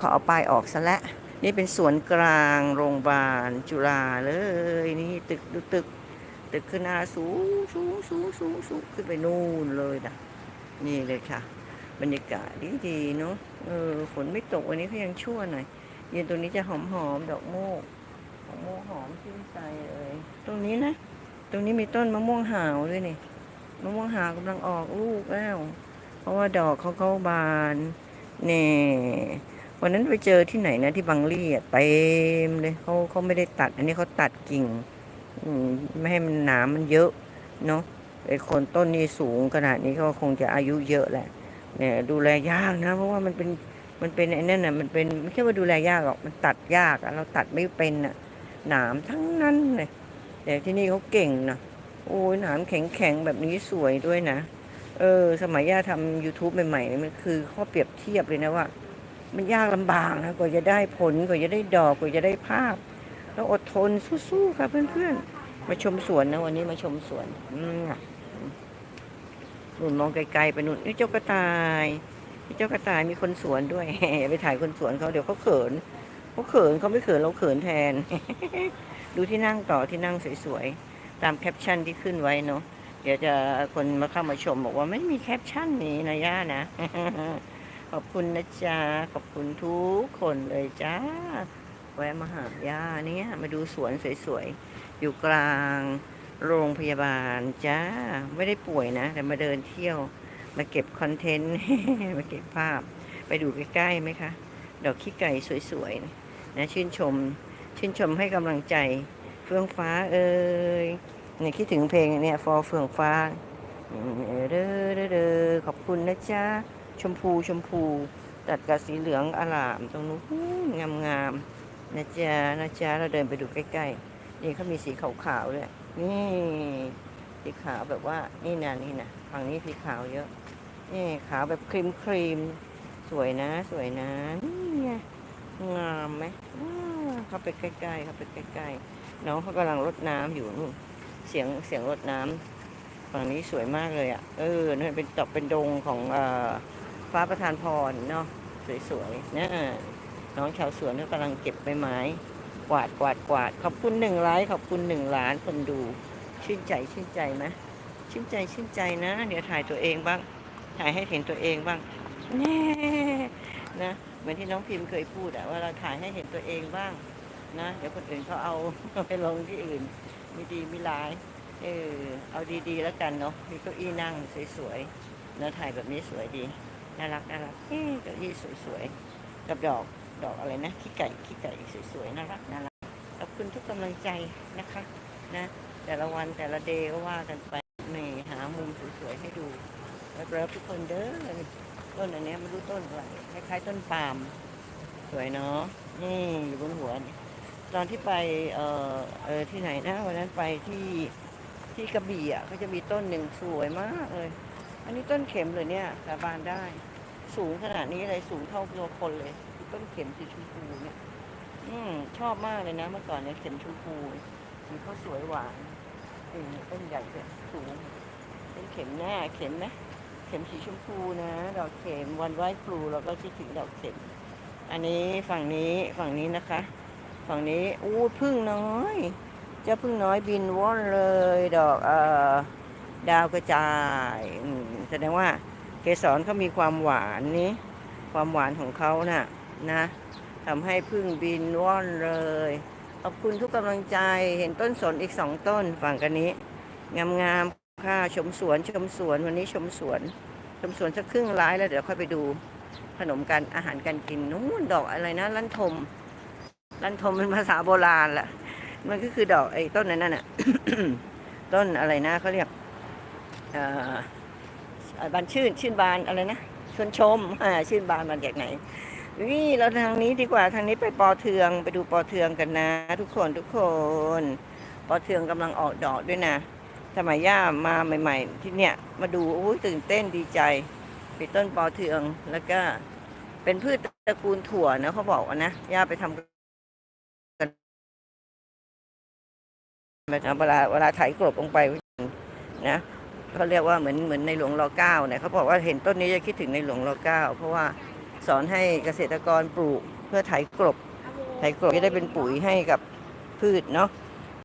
ขอเอาป้ายออกซะแล้วนี่เป็นสวนกลางโรงพยาบาลจุฬาเลย นี่ตึกดูตึก ตึกขึ้นหน้าสูงสูงสูงสูงสูงขึ้นไปนู่นเลยนะนี่เลยค่ะ บรรยากาศดีดีเนาะเออฝนไม่ตกวันนี้ก็ยังชั่วหน่อยเย็นตรงนี้จะหอมหอมดอกโมกดอกโมกหอมชื่นใจเลย ตรงนี้นะ ตรงนี้มีต้นมะม่วงหาวด้วยนี่มะม่วงหาวกำลังออกลูกแล้ว เพราะว่าดอกเขาเข้าบานนี่ วันนั้นไปเจอที่ไหนนะที่บางลี่อะเต็มเลยเขาเขาไม่ได้ตัด อันนี้เขาตัดกิ่งไม่ให้มันหนามมันเยอะเนาะไอ้คนต้นนี้สูงขนาดนี้ก็คงจะอายุเยอะแหละ เนี่ยดูแลยากนะ เพราะว่ามันเป็นมันเป็นไอ้นั่นน่ะมันเป็นไม่ใช่ว่าดูแลยากหรอกมันตัดยากอะเราตัดไม่เป็นอะหนามทั้งนั้นเลยแต่ที่นี่เขาเก่งนะโอ้ยหนามแข็งแข็งๆแบบนี้สวยด้วยนะ เออ สมัยย่าทำ YouTube ใหม่ๆนี่มันคือข้อเปรียบเทียบเลยนะว่า มันยากลำบากนะกว่าจะได้ผลกว่าจะได้ดอกกว่าจะได้ภาพต้องอดทนสู้ๆค่ะเพื่อนๆ มาชมสวนนะวันนี้มาชมสวนอืมอะนุ่นมองไกลๆไปนุ่นนี่เจ้ากระต่ายนี่เจ้ากระต่ายมีคนสวนด้วยไปถ่ายคนสวนเขาเดี๋ยวเขาเขินเขาเขินเขาไม่เขินเราเขินแทน ดูที่นั่งต่อที่นั่งสวยๆตามแคปชั่นที่ขึ้นไว้เนาะเดี๋ยวจะคนมาเข้ามาชมบอกว่าไม่มีแคปชั่นนี้นะย่านะ ขอบคุณนะจ๊ะ ขอบคุณทุกคนเลยจ้า แวะมาหาย่าเนี่ย มาดูสวนสวยๆ อยู่กลางโรงพยาบาลจ้า ไม่ได้ป่วยนะ แต่มาเดินเที่ยว มาเก็บคอนเทนต์ มาเก็บภาพ ไปดูใกล้ๆไหมคะ ดอกขี้ไก่สวยๆ นะ ชื่นชม ชื่นชมให้กำลังใจ เฟื่องฟ้าเอ้ยเนี่ยคิดถึงเพลงเนี่ย ฟอเฟื่องฟ้าเออเด้อเด้อเด้อขอบคุณนะจ๊ะ ชมพูชมพู ตัดกับสีเหลืองอลามตรงนู้นงามงามๆนะจ๊ะนะจ๊ะเราเดินไปดูใกล้ๆ นี่เขามีสีขาวๆด้วยนี่สีขาวแบบว่านี่นะนี่นะฝั่งนี้สีขาวเยอะ นี่ขาวแบบครีมครีมๆสวยนะ สวยนะนี่ไงงามไหมอ้าเข้าไปใกล้ๆเข้าไปใกล้ๆน้องเขากำลังรดน้ำอยู่นู่นเสียงเสียงรดน้ำฝั่งนี้สวยมากเลยอะ เออนี่นเป็นดอกเป็นดงของเอ่อ ฟ้าประทานพรเนาะสวยๆนะน้องชาวสวนก็กำลังเก็บใบไม้กวาดกวาดกวาด ขอบคุณหนึ่งไลค์ขอบคุณหนึ่งล้านคนดู ชื่นใจชื่นใจไหมชื่นใจชื่นใจนะ เดี๋ยวถ่ายตัวเองบ้าง ถ่ายให้เห็นตัวเองบ้างแน่นะเหมือนที่น้องพิมพ์เคยพูดอะว่าเราถ่ายให้เห็นตัวเองบ้างนะเดี๋ยวคนอื่นเขาเอาไปลงที่อื่นมีดีมีร้ายเออเอาดีๆแล้วกันเนาะมีเก้าอี้นั่งสวยๆนะถ่ายแบบนี้สวยดี น่ารักน่ารักเอ๊ะเก้าอี้สวยๆกับดอกดอกอะไรนะขี้ไก่ขี้ไก่สวยๆน่ารักน่ารักขอบคุณทุกกำลังใจนะคะนะแต่ละวันแต่ละเดย์ก็ว่ากันไปนี่หามุมสวยๆให้ดูแล้วทุกคนเด้อต้นอันนี้ไม่รู้ต้นอะไรคล้ายๆต้นปาล์มสวยเนาะนี่อยู่บนหัวนี่ตอนที่ไปเออเออที่ไหนนะวันนั้นไปที่ที่กระบี่อะก็จะมีต้นหนึ่งสวยมากเลย อันนี้ต้นเข็มเลยเนี่ยสาบานได้ สูงขนาดนี้เลยสูงเท่าตัวคนเลยต้นเข็มสีชมพูเนี่ย อืม ชอบมากเลยนะ เมื่อก่อนเนี่ยเข็มชมพูสีเขาสวยหวานนี่ต้นใหญ่เลยสูงเป็นเข็มหน้าเข็มนะเข็มสีชมพูนะดอกเข็มวันไหว้ครูเราก็คิดถึงดอกเข็ม อันนี้ฝั่งนี้ฝั่งนี้นะคะ ฝั่งนี้อู้พึ่งน้อยเจ้าพึ่งน้อยบินว่อนเลย ดอกเอ่อดาวกระจายแสดงว่า เกสรเขามีความหวานนี้ความหวานของเขาน่ะนะทำให้พึ่งบินว่อนเลย ขอบคุณทุกกำลังใจเห็นต้นสนอีกสองต้นฝั่งกันนี้ งามๆค่ะชมสวนชมสวนวันนี้ชมสวน ชมสวนสักครึ่งร้ายแล้วเดี๋ยวค่อยไปดูขนมกันอาหารการกินนู้นดอกอะไรนะลั่นทมลั่นทมเป็นภาษาโบราณแหละมันก็คือดอกไอ้ต้นนั้นน่ะต้นอะไรนะเขาเรียกอ่อเอ่อ บานชื่นชื่นบานอะไรนะชวนชมชื่นบานมาจากไหนนี่เราทางนี้ดีกว่าทางนี้ไปปอเทืองไปดูปอเทืองกันนะ ทุกคนทุกคน ปอเทืองกำลังออกดอกด้วยนะสมัยย่ามาใหม่ ๆ ที่เนี่ยมาดูโอ้ยตื่นเต้นดีใจไปต้นปอเทืองแล้วก็ เป็นพืชตระกูลถั่วนะเขาบอกนะย่าไปทำกันเวลาเวลาไถกลบลงไปนะ เขาเรียกว่าเหมือนเหมือนในหลวงรอเก้าเนี่ยเขาบอกว่าเห็นต้นนี้จะคิดถึงในหลวงรอเก้าเพราะว่าสอนให้เกษตรกรปลูกเพื่อไถกลบไถกลบจะได้เป็นปุ๋ยให้กับพืชเนาะ